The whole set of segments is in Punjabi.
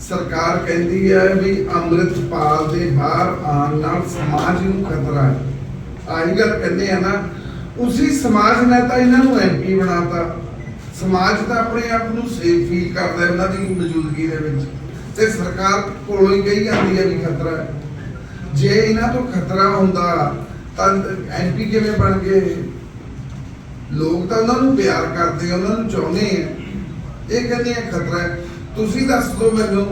ਸਰਕਾਰ ਕਹਿੰਦੀ ਹੈ ਵੀ ਅੰਮ੍ਰਿਤਪਾਲ ਦੇ ਬਾਹਰ ਆਉਣ ਨਾਲ ਸਮਾਜ ਨੂੰ ਖਤਰਾ ਹੈ। ਆਹੀ ਗੱਲ ਕਹਿੰਦੇ ਆ ਨਾ, ਉਸੇ ਸਮਾਜ ਨੇ ਤਾਂ ਇਹਨਾਂ ਨੂੰ ਐਮਪੀ ਬਣਾਤਾ। ਸਮਾਜ ਤਾਂ ਆਪਣੇ ਆਪ ਨੂੰ ਸੇਫ ਫੀਲ ਕਰਦਾ ਹੈ ਦੀ ਮੌਜੂਦਗੀ ਦੇ ਵਿੱਚ। ਤੇ ਸਰਕਾਰ ਕੋਲੋਂ ਹੀ ਕਹੀ ਜਾਂਦੀ ਹੈ ਵੀ ਖਤਰਾ ਹੈ। ਜੇ ਇਹਨਾਂ ਤੋਂ ਖਤਰਾ ਹੁੰਦਾ, ਤਾਂ ਐਮਪੀ ਕਿਵੇਂ ਬਣ ਗਏ? ਲੋਕ ਤਾਂ ਉਹਨਾਂ ਨੂੰ ਪਿਆਰ ਕਰਦੇ ਆ, ਉਹਨਾਂ ਨੂੰ ਚਾਹੁੰਦੇ ਆ। ਇਹ ਕਹਿੰਦੇ ਆ ਖਤਰਾ ਹੈ। ਤੁਸੀਂ ਦੱਸ ਦਿਓ ਮੈਨੂੰ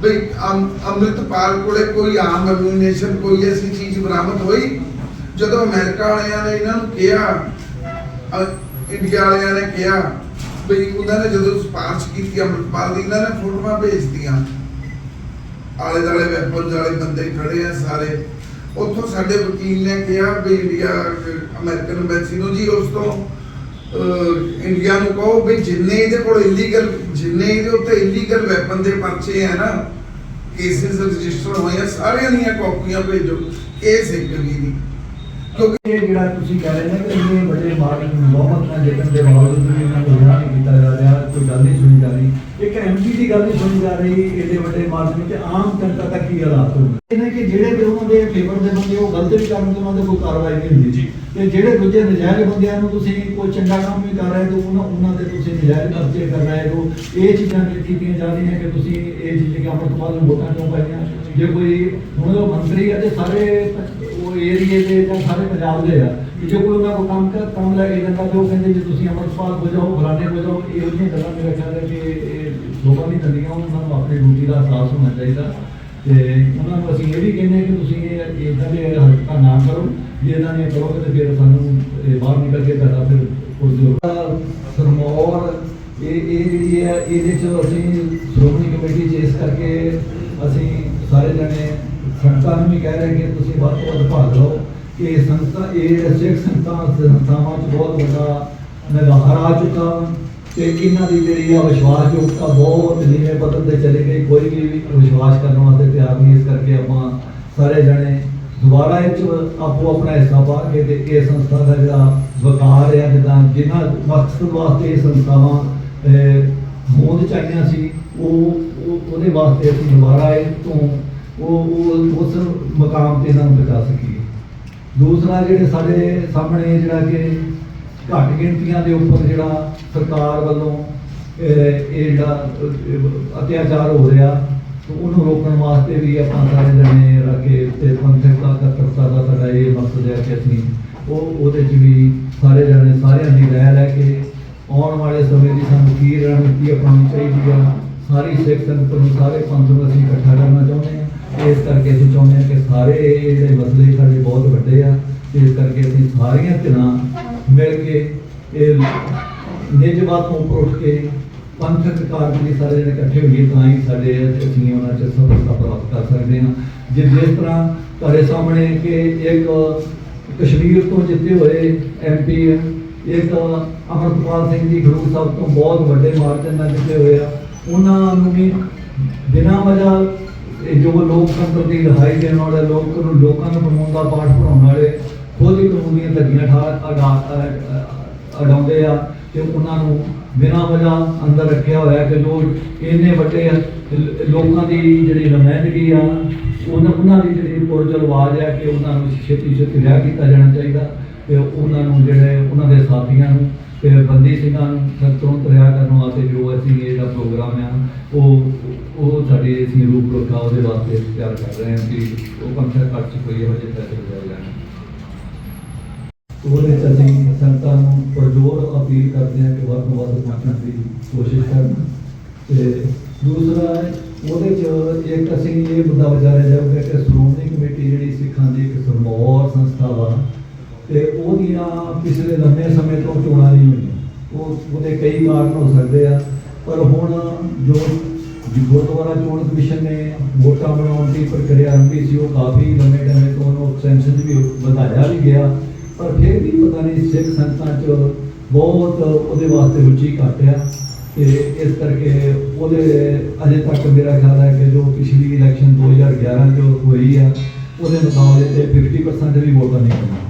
ਬਈ ਅੰਮ੍ਰਿਤਪਾਲ ਕੋਲੇ ਕੋਈ ਆਮ ਐਮੂਨੇਸ਼ਨ ਕੋਈ ਐਸੀ ਚੀਜ਼ ਬਰਾਮਦ ਹੋਈ? ਜਦੋਂ ਅਮਰੀਕਾ ਵਾਲਿਆਂ ਨੇ ਇਹਨਾਂ ਨੂੰ ਕਿਹਾ ਇੰਡੀਆ ਵਾਲਿਆਂ ਨੇ ਕਿਹਾ ਬਈ ਉਹਨਾਂ ਨੇ ਜਦੋਂ ਸਪਾਰਸ਼ ਕੀਤੀ ਅੰਮ੍ਰਿਤਪਾਲ ਦੀ, ਇਹਨਾਂ ਨੇ ਫੋਟੋਆਂ ਭੇਜਤੀਆਂ। ਆਲੇ ਦਾਲੇ ਵੈਪਨਸ ਵਾਲੇ ਬੰਦੇ ਖੜੇ ਆ ਸਾਰੇ। ਉੱਥੋਂ ਸਾਡੇ ਵਕੀਲ ਨੇ ਕਿਹਾ ਵੀ ਇੰਡੀਆ ਅਮਰੀਕਨ ਐਮਬੈਸੀ ਨੂੰ ਜੀ, ਉਸ ਤੋਂ ਇੰਡੀਆ ਨੂੰ ਕਹੋ ਵੀ ਜਿੰਨੇ ਇਹਦੇ ਕੋਲ ਇਲੀਗਲ ਜਿੰਨੇ ਇਹਦੇ ਉੱਤੇ ਇਲੀਗਲ ਵੈਪਨ ਦੇ ਪਰਚੇ ਆ ਨਾ ਕੇਸਿਸ ਰਜਿਸਟਰ ਹੋਏ ਆ, ਸਾਰਿਆਂ ਦੀਆਂ ਕਾਪੀਆਂ ਭੇਜੋ ਕੇਸ ਇੱਕ ਵੀ ਨਹੀਂ। ਕਿਉਂਕਿ ਇਹ ਜਿਹੜਾ ਤੁਸੀਂ ਕਹਿ ਰਹੇ ਨੇ ਕਿ ਇੰਨੇ ਵੱਡੇ ਮਾਰਕ ਬਹੁਮਤ ਨਾਲ ਜਿੱਤਣ ਦੇ ਬਾਵਜੂਦ ਵੀ ਇਹਨਾਂ ਨੂੰ ਰਿਹਾ ਨਹੀਂ ਕੀਤਾ ਜਾ ਰਿਹਾ, ਕੋਈ ਗੱਲ ਨਹੀਂ ਸੁਣੀ ਜਾ ਰਹੀ। ਇੱਕ ਐਮਪੀ ਦੀ ਗੱਲ ਨਹੀਂ ਸੁਣੀ ਜਾ ਰਹੀ ਇਹਦੇ ਵੱਡੇ ਮਾਰਕ ਵਿੱਚ ਆਮ ਜਨਤਾ ਦਾ ਕੀ ਹਾਲਾਤ ਹੋਣਗੇ ਇਹਨਾਂ ਕਿ ਜਿਹੜੇ ਵੀ ਉਹਨਾਂ ਦੇ ਫੇਵਰ ਦੇ ਬੰਦੇ ਉਹ ਗਲਤ ਵੀ ਕਰਨ ਤੇ ਉਹਨਾਂ ਦੇ ਕੋਈ ਕਾਰਵਾਈ ਨਹੀਂ ਹੁੰਦੀ। ਜੀ। ਤੇ ਜਿਹੜੇ ਦੂਜੇ ਨਜਾਇਜ਼ ਬੰਦਿਆਂ ਨੂੰ ਤੁਸੀਂ ਕੋਈ ਚੰਗਾ ਕੰਮ ਵੀ ਕਰ ਰਹੇ ਹੋ ਉਹਨਾਂ ਉਹਨਾਂ ਦੇ ਤੁਸੀਂ ਨਜਾਇਜ਼ ਪਰਚੇ ਕਰ ਰਹੇ ਹੋ। ਇਹ ਚੀਜ਼ਾਂ ਕਿ ਕੀਤੀਆਂ ਜਾ ਰਹੀਆਂ ਕਿ ਤੁਸੀਂ ਇਹ ਚੀਜ਼ ਕਿ ਅੰਮ੍ਰਿਤਪਾਲ ਨੂੰ ਵੋਟਾਂ ਕਿਉਂ ਪਾਈਆਂ? ਜੇ ਕੋਈ ਹੁਣ ਉਹ ਮੰਤਰੀ ਹੈ ਤੇ ਸਾਰੇ ਉਹ ਏਰੀਏ ਦੇ ਜਾਂ ਸਾਰੇ ਪੰਜਾਬ ਦੇ ਆ ਜੇ ਕੋਈ ਉਹਨਾਂ ਕੋ ਕੰਮ ਕਰ ਕੰਮ ਲੈ ਕੇ ਜਾਂਦਾ ਤੇ ਉਹ ਕਹਿੰਦੇ ਜੇ ਤੁਸੀਂ ਅੰਮ੍ਰਿਤਪਾਲ ਹੋ ਜਾਓ ਫਲਾਣੇ ਹੋ ਜਾਓ ਇਹ ਉਹਦੀਆਂ ਗੱਲਾਂ ਮੇਰਾ ਖਿਆਲ ਹੈ ਕਿ ਇਹ ਲੋਕਾਂ ਦੀ ਤੰਦੀਆਂ ਉਹਨਾਂ ਨੂੰ ਆਪਣੀ ਡਿਊਟੀ ਦਾ ਅਹਿਸਾਸ ਹੋਣਾ ਚਾਹੀਦਾ। ਤੇ ਉਹਨਾਂ ਨੂੰ ਅਸੀਂ ਇਹ ਵੀ ਕਹਿੰਦੇ ਹਾਂ ਕਿ ਤੁਸੀਂ ਇਹ ਇਦਾਂ ਦੇ ਹਰਕਤਾਂ ਨਾ ਕਰੋ। ਜੇ ਇਦਾਂ ਦੀਆਂ ਕਰੋਗੇ ਤੇ ਫਿਰ ਸਾਨੂੰ, ਇਹ ਬਾਹਰ ਨਿਕਲ ਕੇ ਤੁਹਾਡਾ ਫਿਰ ਪੁਰਜੋਰ ਸਰਮੌਰ ਇਹ ਇਹ ਜਿਹੜੀ ਹੈ, ਇਹਦੇ ਚ ਅਸੀਂ ਸ਼੍ਰੋਮਣੀ ਕਮੇਟੀ ਚ ਇਸ ਕਰਕੇ ਅਸੀਂ ਸਾਰੇ ਜਣੇ ਸੰਗਤਾਂ ਨੂੰ ਵੀ ਕਹਿ ਰਹੇ ਕਿ ਤੁਸੀਂ ਵੱਧ ਤੋਂ ਵੱਧ ਭਾਗ ਲਓ ਕਿ ਇਹ ਸੰਸਥਾ ਇਹ ਸਿੱਖ ਸੰਸਥਾ ਸੰਸਥਾਵਾਂ ਚ ਬਹੁਤ ਵੱਡਾ ਨਿਗਾਰ ਆ ਚੁੱਕਾ। ਤੇ ਇਹਨਾਂ ਦੀ ਜਿਹੜੀ ਆ ਵਿਸ਼ਵਾਸ ਯੋਗਤਾ ਬਹੁਤ ਨੀਵੇਂ ਪੱਧਰ ਤੇ ਚਲੀ ਗਈ। ਕੋਈ ਵੀ ਵਿਸ਼ਵਾਸ ਕਰਨ ਵਾਸਤੇ ਤਿਆਰ ਨਹੀਂ ਇਸ ਕਰਕੇ ਆਪਾਂ ਸਾਰੇ ਜਣੇ ਦੁਬਾਰਾ ਇਹ ਚ ਆਪੋ ਆਪਣਾ ਹਿੱਸਾ ਪਾ ਕੇ ਤੇ ਇਹ ਸੰਸਥਾ ਦਾ ਜਿਹੜਾ ਵਕਾਰ ਹੈ ਜਿੱਦਾਂ ਜਿਨ੍ਹਾਂ ਮਕਸਦ ਵਾਸਤੇ ਇਹ ਸੰਸਥਾਵਾਂ ਅਹ, ਹੋਂਦ ਚਾਹੀਆਂ ਸੀ ਉਹ ਉਹਦੇ ਵਾਸਤੇ ਅਸੀਂ ਦੁਬਾਰਾ ਇਹ ਤੋਂ ਉਹ ਉਹ ਉਸ ਮਕਾਮ ਤੇ ਇਹਨਾਂ ਨੂੰ ਪਹੁੰਚਾ ਸਕੀਏ। ਦੂਸਰਾ ਜਿਹੜੇ ਸਾਡੇ ਸਾਹਮਣੇ ਜਿਹੜਾ ਕਿ ਘੱਟ ਗਿਣਤੀਆਂ ਦੇ ਉੱਪਰ ਜਿਹੜਾ ਸਰਕਾਰ ਵੱਲੋਂ ਇਹ ਜਿਹੜਾ ਅਤਿਆਚਾਰ ਹੋ ਰਿਹਾ, ਤੇ ਉਹਨੂੰ ਰੋਕਣ ਵਾਸਤੇ ਵੀ ਆਪਾਂ ਸਾਰੇ ਜਣੇ ਰਕੇ ਤੇ ਪੰਥਕਤਾ ਇਕੱਤਰਤਾ ਦਾ ਸਾਡਾ ਇਹ ਮਕਸਦ ਹੈ ਕਿ ਅਸੀਂ ਉਹ, ਉਹਦੇ 'ਚ ਵੀ ਸਾਰੇ ਜਣੇ, ਸਾਰਿਆਂ ਦੀ ਰਹਿ ਲੈ ਕੇ ਆਉਣ ਵਾਲੇ ਸਮੇਂ ਦੀ ਸਾਨੂੰ ਕੀ ਰਣਨੀਤੀ ਅਪਣਾਉਣੀ ਚਾਹੀਦੀ ਆ, ਸਾਰੀ ਸਿੱਖ ਸੰਗਤ ਨੂੰ, ਸਾਰੇ ਪੰਥ ਨੂੰ ਅਸੀਂ ਇਕੱਠਾ ਕਰਨਾ ਚਾਹੁੰਦੇ ਹਾਂ। ਇਸ ਕਰਕੇ ਅਸੀਂ ਚਾਹੁੰਦੇ ਹਾਂ ਕਿ ਸਾਰੇ ਇਹ ਜਿਹੜੇ ਮਸਲੇ ਸਾਡੇ ਬਹੁਤ ਵੱਡੇ ਆ, ਇਸ ਕਰਕੇ ਅਸੀਂ ਸਾਰੀਆਂ ਧਿਰਾਂ ਮਿਲ ਕੇ ਇਹ ਨਿਜਵਾਤ ਤੋਂ ਉੱਪਰ ਉੱਠ ਕੇ ਪੰਥਕ ਕਾਰਜ ਸਾਰੇ ਜਿਹੜੇ ਇਕੱਠੇ ਹੋਈਏ ਤਾਂ ਹੀ ਸਾਡੇ ਅਸੀਂ ਉਹਨਾਂ ਚ ਸਫਲਤਾ ਪ੍ਰਾਪਤ ਕਰ ਸਕਦੇ ਹਾਂ। ਜੇ ਜਿਸ ਤਰ੍ਹਾਂ ਤੁਹਾਡੇ ਸਾਹਮਣੇ ਕਿ ਇੱਕ ਕਸ਼ਮੀਰ ਤੋਂ ਜਿੱਤੇ ਹੋਏ ਐਮਪੀ ਇੱਕ ਅਮਰਪਾਲ ਸਿੰਘ ਜੀ ਗੁਰੂ ਸਾਹਿਬ ਤੋਂ ਬਹੁਤ ਵੱਡੇ ਮਾਰਜਨ ਨਾਲ ਜਿੱਤੇ ਹੋਏ ਆ, ਉਹਨਾਂ ਨੂੰ ਵੀ ਬਿਨਾਂ ਵਜ੍ਹਾ ਜੋ ਲੋਕਤੰਤਰ ਦੀ ਰਿਹਾਈ ਦੇਣ ਵਾਲੇ ਲੋਕ ਨੂੰ ਲੋਕਾਂ ਨੂੰ ਬਣਾਉਣ ਦਾ ਪਾਠ ਪੜਾਉਣ ਵਾਲੇ ਖੁਦ ਹੀ ਕਾਨੂੰਨ ਦੀਆਂ ਧੱਗੀਆਂ ਠਾ ਅਗਾ- ਆ। ਤੇ ਉਹਨਾਂ ਨੂੰ ਬਿਨਾਂ ਵਜ੍ਹਾ ਅੰਦਰ ਰੱਖਿਆ ਹੋਇਆ ਕਿ ਜੋ ਇੰਨੇ ਵੱਡੇ ਲੋਕਾਂ ਦੀ ਜਿਹੜੀ ਨੁਮਾਇੰਦਗੀ ਆ, ਉਹਨਾਂ ਉਹਨਾਂ ਦੀ ਜਿਹੜੀ ਪੁਰਜਲ ਆਵਾਜ਼ ਹੈ ਕਿ ਉਹਨਾਂ ਨੂੰ ਛੇਤੀ ਛੇਤੀ ਰਿਹਾ ਕੀਤਾ ਜਾਣਾ ਚਾਹੀਦਾ ਤੇ ਉਹਨਾਂ ਨੂੰ ਜਿਹੜੇ ਉਹਨਾਂ ਦੇ ਸਾਥੀਆਂ ਨੂੰ ਤੇ ਬੰਦੀ ਸਿੰਘਾਂ ਨੂੰ ਸਖਤ ਤੁਰੰਤ ਰਿਹਾ ਕਰਨ ਵਾਸਤੇ ਜੋ ਅਸੀਂ ਇਹਦਾ ਪ੍ਰੋਗਰਾਮ ਆ, ਉਹ ਉਹ ਸਾਡੇ ਅਸੀਂ ਰੂਪ ਰੇਖਾ ਉਹਦੇ ਵਾਸਤੇ ਤਿਆਰ ਕਰ ਰਹੇ ਹਾਂ ਕਿ ਉਹ ਪੰਥਕ ਕੱਟ ਕੋਈ ਇਹੋ ਜਿਹੇ ਫੈਸਲੇ ਲਿਆ ਜਾਣ। ਉਹਦੇ ਚ ਅਸੀਂ ਸੰਗਤਾਂ ਨੂੰ ਪਰਜੋਰ ਅਪੀਲ ਕਰਦੇ ਹਾਂ ਕਿ ਵੱਧ ਤੋਂ ਵੱਧ ਪਹੁੰਚਣ ਦੀ ਕੋਸ਼ਿਸ਼ ਕਰਨ। ਤੇ ਦੂਸਰਾ ਉਹਦੇ ਚ ਇੱਕ ਅਸੀਂ ਇਹ ਮੁੱਦਾ ਵਿਚਾਰਿਆ ਜਾਊਗਾ ਕਿ ਸ਼੍ਰੋਮਣੀ ਕਮੇਟੀ ਜਿਹੜੀ ਸਿੱਖਾਂ ਦੀ ਇੱਕ ਸਰਮੌਰ ਸੰਸਥਾ ਵਾ, ਤੇ ਉਹਦੀਆਂ ਪਿਛਲੇ ਲੰਮੇ ਸਮੇਂ ਤੋਂ ਚੋਣਾਂ ਨਹੀਂ ਹੋਈਆਂ। ਉਹ, ਉਹਦੇ ਕਈ ਕਾਰਨ ਹੋ ਸਕਦੇ ਆ, ਪਰ ਹੁਣ ਜੋ ਗੁਰਦੁਆਰਾ ਚੋਣ ਕਮਿਸ਼ਨ ਨੇ ਵੋਟਾਂ ਬਣਾਉਣ ਦੀ ਪ੍ਰਕਿਰਿਆ ਆਰੰਭੀ ਸੀ, ਉਹ ਕਾਫੀ ਲੰਮੇ ਸਮੇਂ ਤੋਂ ਉਹਨੂੰ ਐਕਸਟੈਂਸ਼ਨ ਵੀ ਵਧਾਇਆ ਵੀ ਗਿਆ। ਪਰ ਫਿਰ ਵੀ ਪਤਾ ਨਹੀਂ ਸਿੱਖ ਸੰਗਤਾਂ 'ਚ ਬਹੁਤ ਉਹਦੇ ਵਾਸਤੇ ਰੁਚੀ ਘੱਟ ਆ ਤੇ ਇਸ ਕਰਕੇ ਉਹਦੇ ਅਜੇ ਤੱਕ ਮੇਰਾ ਖਿਆਲ ਹੈ ਕਿ ਜੋ ਪਿਛਲੀ ਇਲੈਕਸ਼ਨ 2011 ਚ ਹੋਈ ਆ, ਉਹਦੇ ਮੁਕਾਬਲੇ ਤੇ 50% ਵੀ ਵੋਟਾਂ ਨਹੀਂ ਪਈਆਂ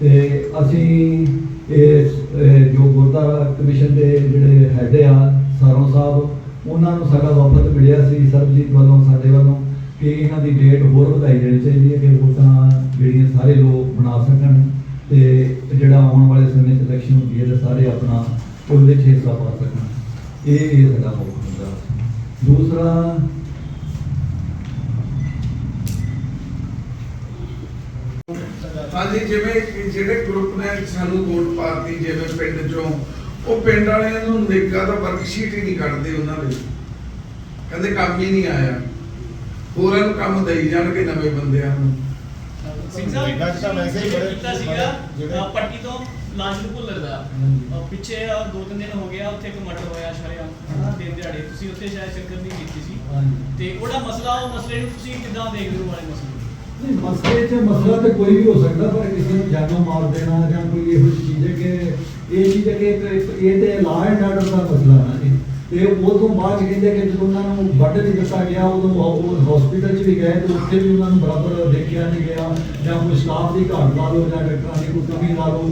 ਤੇ ਅਸੀਂ ਇਹ ਜੋ ਗੁਰਦੁਆਰਾ ਕਮਿਸ਼ਨ ਦੇ ਜਿਹੜੇ ਹੈਡ ਆ, ਸਾਰੋਂ ਸਾਹਿਬ, ਉਹਨਾਂ ਨੂੰ ਸਾਡਾ ਵਫਦ ਮਿਲਿਆ ਸੀ, ਸਰਬਜੀਤ ਵੱਲੋਂ, ਸਾਡੇ ਵੱਲੋਂ ਕਿ ਇਹਨਾਂ ਦੀ ਡੇਟ ਹੋਰ ਵਧਾਈ ਦੇਣੀ ਚਾਹੀਦੀ ਹੈ ਕਿ ਵੋਟਾਂ ਜਿਹੜੀਆਂ ਸਾਰੇ ਲੋਕ ਬਣਾ ਸਕਣ। ਤੇ ਜਿਹੜਾ ਆਉਣ ਵਾਲੇ ਸਮੇਂ 'ਚ ਇਲੈਕਸ਼ਨ ਹੁੰਦੀ ਹੈ, ਤੇ ਸਾਰੇ ਆਪਣਾ ਉਹਦੇ 'ਚ ਹਿੱਸਾ ਪਾ ਸਕਣ। ਇਹ ਇਹ ਸਾਡਾ ਮੁੱਖ ਮੁੱਦਾ ਦੂਸਰਾ, ਹਾਂਜੀ, ਜਿਵੇਂ ਕਿ ਜਿਹੜੇ ਗਰੁੱਪ ਨੇ ਸਾਨੂੰ ਵੋਟ ਪਾਤੀ, ਜਿਵੇਂ ਪਿੰਡ ਚੋਂ, ਉਹ ਪਿੰਡ ਵਾਲਿਆਂ ਨੂੰ ਨੇਗਾ ਦਾ ਵਰਕਸ਼ੀਟ ਹੀ ਨਹੀਂ ਕੱਢਦੇ ਉਹਨਾਂ ਦੇ। ਕਹਿੰਦੇ ਕੰਮ ਹੀ ਨਹੀਂ ਆਇਆ। ਹੋਰਾਂ ਨੂੰ ਕੰਮ ਦੇਈ ਜਾਣਗੇ ਨਵੇਂ ਬੰਦਿਆਂ ਨੂੰ। ਸਿੰਘ ਸਾਹਿਬ ਤਾਂ ਵੈਸੇ ਹੀ ਬੜੇ- ਕੀਤਾ ਸੀਗਾ ਜਿਹੜੇ- ਅ, ਪੱਟੀ ਤੋਂ ਲਾਂਚੂ ਭੁੱਲਰ ਦਾ। ਹਾਂਜੀ। ਅ, ਪਿੱਛੇ ਅ, ਦੋ ਤਿੰਨ ਦਿਨ ਹੋ ਗਿਆ ਉੱਥੇ ਇੱਕ ਮਰਡਰ ਹੋਇਆ ਸ਼ਰਿਆ ਹਨਾ ਦਿਨ ਦਿਹਾੜੇ। ਤੁਸੀਂ ਉੱਥੇ ਸ਼ਾਇਦ ਚੱਕਰ ਨਹੀਂ ਕੀਤੀ ਸੀ। ਹਾਂਜੀ। ਤੇ ਉਹਦਾ ਮਸਲਾ ਉਹ ਮਸਲੇ ਨੂੰ ਤੁਸੀਂ ਕਿੱਦਾਂ ਦੇਖਦੇ ਹੋ ਵਾਲੇ ਮਸਲੇ? ਨੂੰ? ਨਹੀਂ ਮਸਲੇ 'ਚ ਮਸਲਾ ਤਾਂ ਕੋਈ ਵੀ ਹੋ ਸਕਦਾ ਪਰ ਕਿਸੇ ਨੂੰ ਜਾਨੋਂ ਮਾਰ ਦੇਣਾ ਜਾਂ ਕੋਈ ਇਹੋ ਜਿਹੀ ਚੀਜ਼ ਹੈ ਕਿ ਇਹ ਚੀਜ਼ ਹੈ ਕਿ ਇੱਕ- ਇਹ ਤੇ ਲਾ ਐਂਡ ਆਰਡਰ ਦਾ ਮਸਲਾ ਹੈ ਜੀ। ਤੇ ਉਹ ਤੋਂ ਬਾਅਦ 'ਚ ਕਹਿੰਦੇ ਕਿ ਜਦੋਂ ਉਹਨਾਂ ਨੂੰ ਵੱਢ ਨਹੀਂ ਦਿੱਤਾ ਗਿਆ, ਉਦੋਂ ਉਹ ਹਸਪੀਟਲ 'ਚ ਵੀ ਗਏ ਤੇ ਉੱਥੇ ਵੀ ਉਹਨਾਂ ਨੂੰ ਬਰਾਬਰ ਦੇਖਿਆ ਨਹੀਂ ਗਿਆ ਜਾਂ ਕੋਈ ਸਟਾਫ ਦੀ ਘਾਟ ਲਾ ਲਓ ਜਾਂ ਡਾਕਟਰਾਂ ਦੀ ਕੋਈ ਕਮੀ ਲਾ ਲਓ।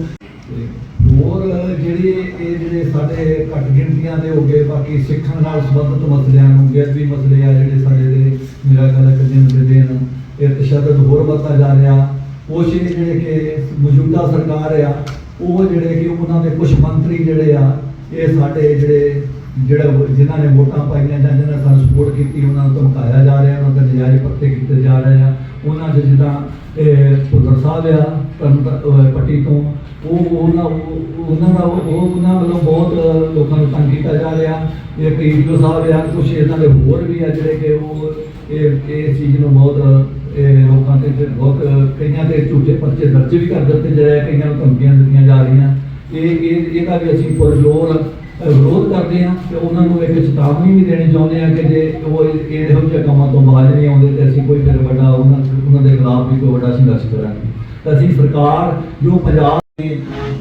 ਹੋਰ ਜਿਹੜੇ ਇਹ ਜਿਹੜੇ ਸਾਡੇ ਘੱਟ ਗਿਣਤੀਆਂ ਦੇ ਹੋ ਗਏ, ਬਾਕੀ ਸਿੱਖਣ ਨਾਲ ਸੰਬੰਧਿਤ ਮਸਲਿਆਂ ਨੂੰ ਵੀ ਮਸਲੇ ਆ ਜਿਹੜੇ ਸਾਡੇ ਦੇ, ਮੇਰਾ ਖਿਆਲ ਹੈ ਕਿ ਦਿਨ ਇਹ ਤਸ਼ੱਦਦ ਹੋਰ ਵੱਧਦਾ ਜਾ ਰਿਹਾ। ਉਹ ਜਿਹੜੇ ਜਿਹੜੇ ਕਿ ਮੌਜੂਦਾ ਸਰਕਾਰ ਆ, ਉਹ ਜਿਹੜੇ ਕਿ ਉਹਨਾਂ ਦੇ ਕੁਝ ਮੰਤਰੀ ਜਿਹੜੇ ਆ, ਇਹ ਸਾਡੇ ਜਿਹੜੇ ਜਿਹੜਾ ਜਿਨ੍ਹਾਂ ਨੇ ਵੋਟਾਂ ਪਾਈਆਂ ਜਾਂ ਜਿਨ੍ਹਾਂ ਨੇ ਸਾਨੂੰ ਸਪੋਰਟ ਕੀਤੀ ਉਹਨਾਂ ਨੂੰ ਧਮਕਾਇਆ ਜਾ ਰਿਹਾ ਉਹਨਾਂ ਦੇ ਨਜਾਇਜ਼ ਪੱਤੇ ਕੀਤੇ ਜਾ ਰਹੇ ਆ। ਉਹਨਾਂ ਦੇ ਜਿੱਦਾਂ ਇਹ ਭੁੱਲਰ ਸਾਹਿਬ ਆ ਪੱਟੀ ਤੋਂ ਉਹ ਉਹਨਾਂ ਉਹਨਾਂ ਦਾ ਉਹ ਉਹਨਾਂ ਵੱਲੋਂ ਬਹੁਤ ਲੋਕਾਂ ਨੂੰ ਤੰਗ ਕੀਤਾ ਜਾ ਰਿਹਾ। ਇਹ ਕਈਓ ਸਾਹਿਬ ਆ ਕੁਝ ਇਹਨਾਂ ਦੇ ਹੋਰ ਵੀ ਆ ਜਿਹੜੇ ਕਿ ਉਹ ਇਹ ਇਹ ਚੀਜ਼ ਨੂੰ ਬਹੁਤ ਲੋਕਾਂ ਤੇ ਬਹੁਤ ਕਈਆਂ ਤੇ ਝੂਠੇ ਪਰਚੇ ਦਰਜ ਵੀ ਕਰ ਦਿੱਤੇ ਜਾ ਰਹੇ ਆ, ਕਈਆਂ ਨੂੰ ਧਮਕੀਆਂ ਦਿੱਤੀਆਂ ਜਾ ਰਹੀਆਂ। ਇਹ ਇਹ ਇਹਦਾ ਵੀ ਅਸੀਂ ਪੁਰਜ਼ੋਰ ਵਿਰੋਧ ਕਰਦੇ ਹਾਂ ਤੇ ਉਹਨਾਂ ਨੂੰ ਇੱਕ ਚੇਤਾਵਨੀ ਵੀ ਦੇਣੀ ਚਾਹੁੰਦੇ ਹਾਂ ਕਿ ਜੇ ਉਹ ਇਹ- ਜਿਹੇ ਕੰਮਾਂ ਤੋਂ ਬਾਜ਼ ਨਹੀਂ ਆਉਂਦੇ ਤੇ ਅਸੀਂ ਕੋਈ ਫਿਰ ਵੱਡਾ ਉਹਨਾਂ ਉਹਨਾਂ ਦੇ ਖਿਲਾਫ ਵੀ ਕੋਈ ਵੱਡਾ ਸੰਘਰਸ਼ ਕਰਾਂਗੇ। ਤਾਂ ਅਸੀਂ ਸਰਕਾਰ ਜੋ ਪੰਜਾਬ ਦੇ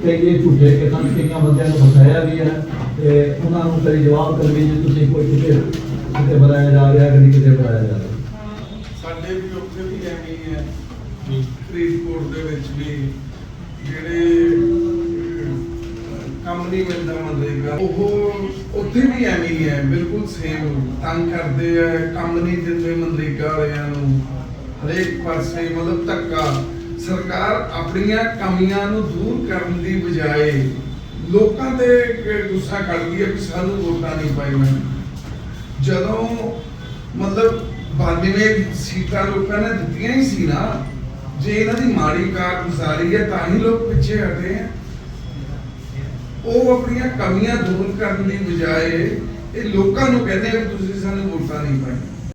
ਤੇ ਇਹ ਝੂਠੇ ਕਿਸਾਨ ਕਈਆਂ ਬੰਦਿਆਂ ਨੂੰ ਫਸਾਇਆ ਵੀ ਹੈ ਤੇ ਉਹਨਾਂ ਨੂੰ ਕਦੀ ਜਵਾਬ ਕਰ ਵੀ ਜੇ ਤੁਸੀਂ ਕੋਈ ਕਿਤੇ ਕਿਤੇ ਬਣਾਇਆ ਜਾ ਰਿਹਾ ਕਦੀ ਕਿਤੇ ਬਣਾਇਆ ਜਾ ਰਿਹਾ। ਸਾਡੇ ਵੀ ਉੱਥੇ ਵੀ ਐਵੇਂ ਹੀ ਹੈ। ਫਰੀਦਕੋਟ ਦੇ ਵਿੱਚ ਵੀ ਜਿਹੜੇ ਕੰਮ ਨਹੀਂ ਮਿਲਦਾ ਮਨਰੇਗਾ ਉਹ ਉੱਥੇ ਵੀ ਐਵੇਂ ਹੀ ਹੈ, ਬਿਲਕੁਲ ਸੇਮ ਤੰਗ ਕਰਦੇ ਆ, ਕੰਮ ਨਹੀਂ ਦਿੰਦੇ ਮਨਰੇਗਾ ਵਾਲਿਆਂ ਨੂੰ। ਹਰੇਕ ਪਾਸੇ ਮਤਲਬ ਧੱਕਾ। ਸਰਕਾਰ ਆਪਣੀਆਂ ਕਮੀਆਂ ਨੂੰ ਦੂਰ ਕਰਨ ਦੀ ਬਜਾਏ ਲੋਕਾਂ ਤੇ ਗੁੱਸਾ ਕੱਢਦੀ ਹੈ ਕਿ ਸਾਨੂੰ ਵੋਟਾਂ ਨਹੀਂ ਪਾਈਆਂ। ਜਦੋਂ ਮਤਲਬ 92 ਸੀਟਾਂ ਲੋਕਾਂ ਨੇ ਦਿੱਤੀਆਂ ਹੀ ਸੀ ਨਾ, ਜੇ ਇਹਨਾਂ ਦੀ ਮਾੜੀ ਕਾਰਗੁਜ਼ਾਰੀ ਹੈ ਤਾਂ ਹੀ ਲੋਕ ਪਿੱਛੇ ਹਟੇ ਆ। ਉਹ ਆਪਣੀਆਂ ਕਮੀਆਂ ਦੂਰ ਕਰਨ ਦੀ ਬਜਾਏ ਇਹ ਲੋਕਾਂ ਨੂੰ ਕਹਿੰਦੇ ਆ ਵੀ ਤੁਸੀਂ ਸਾਨੂੰ ਵੋਟਾਂ ਨਹੀਂ ਪਾਈਆਂ।